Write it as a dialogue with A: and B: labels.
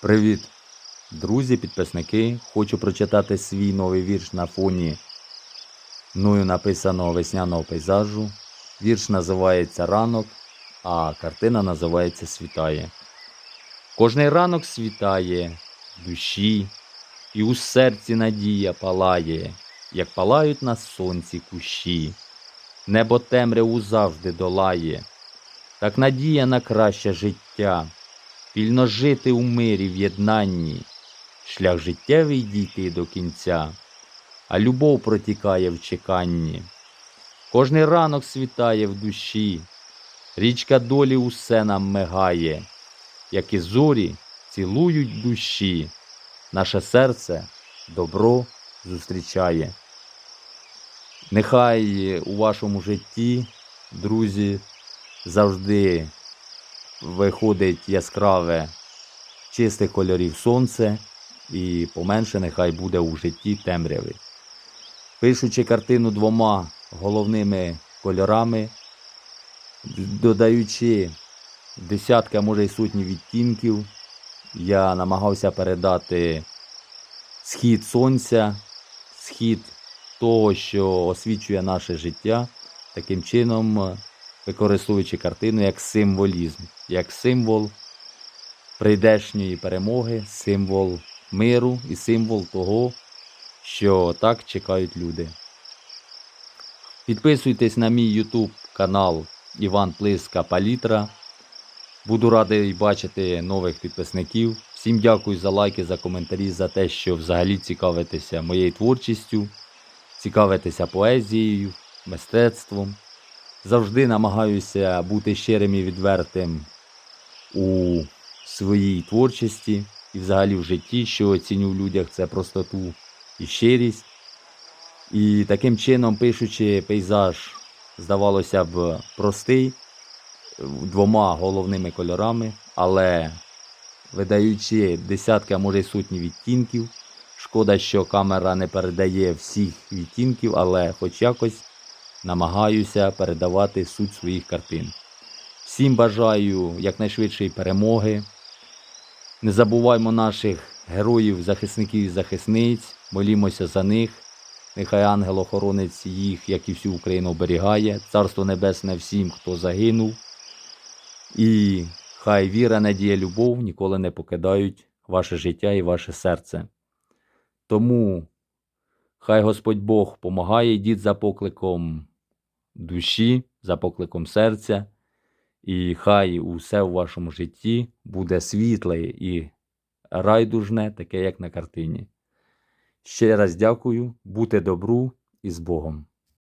A: Привіт, друзі, підписники. Хочу прочитати свій новий вірш на фоні мною написаного весняного пейзажу. Вірш називається Ранок, а картина називається Світає. Кожний ранок світає в душі, і у серці надія палає, як палають на сонці кущі. Небо темряву завжди долає, так надія на краще життя вільно жити у мирі в єднанні, шлях життєвий дійти до кінця, а любов протікає в чеканні. Кожний ранок світає в душі, річка долі усе нам мигає, як і зорі цілують душі, наше серце добро зустрічає. Нехай у вашому житті, друзі, завжди виходить яскраве чистих кольорів сонце і поменше нехай буде у житті темряви. Пишучи картину двома головними кольорами, додаючи десятки, а може й сотні відтінків, я намагався передати схід сонця, схід того, що освічує наше життя, таким чином використовуючи картину як символізм, як символ прийдешньої перемоги, символ миру і символ того, що так чекають люди. Підписуйтесь на мій YouTube канал Іван Плиска Палітра. Буду радий бачити нових підписників. Всім дякую за лайки, за коментарі, за те, що взагалі цікавитеся моєю творчістю, цікавитеся поезією, мистецтвом. Завжди намагаюся бути щирим і відвертим у своїй творчості і взагалі в житті, що оціню в людях це простоту і щирість. І таким чином, пишучи пейзаж, здавалося б, простий, двома головними кольорами, але видаючи десятки, а може й сотні відтінків. Шкода, що камера не передає всіх відтінків, але хоч якось намагаюся передавати суть своїх картин. Всім бажаю якнайшвидшої перемоги. Не забуваймо наших героїв, захисників і захисниць, молімося за них. Нехай ангел-охоронець їх, як і всю Україну, оберігає. Царство Небесне всім, хто загинув. І хай віра, надія, любов ніколи не покидають ваше життя і ваше серце. Тому хай Господь Бог помагає, йдіть за покликом душі, за покликом серця, і хай усе в вашому житті буде світле і райдужне, таке, як на картині. Ще раз дякую, бути добру і з Богом.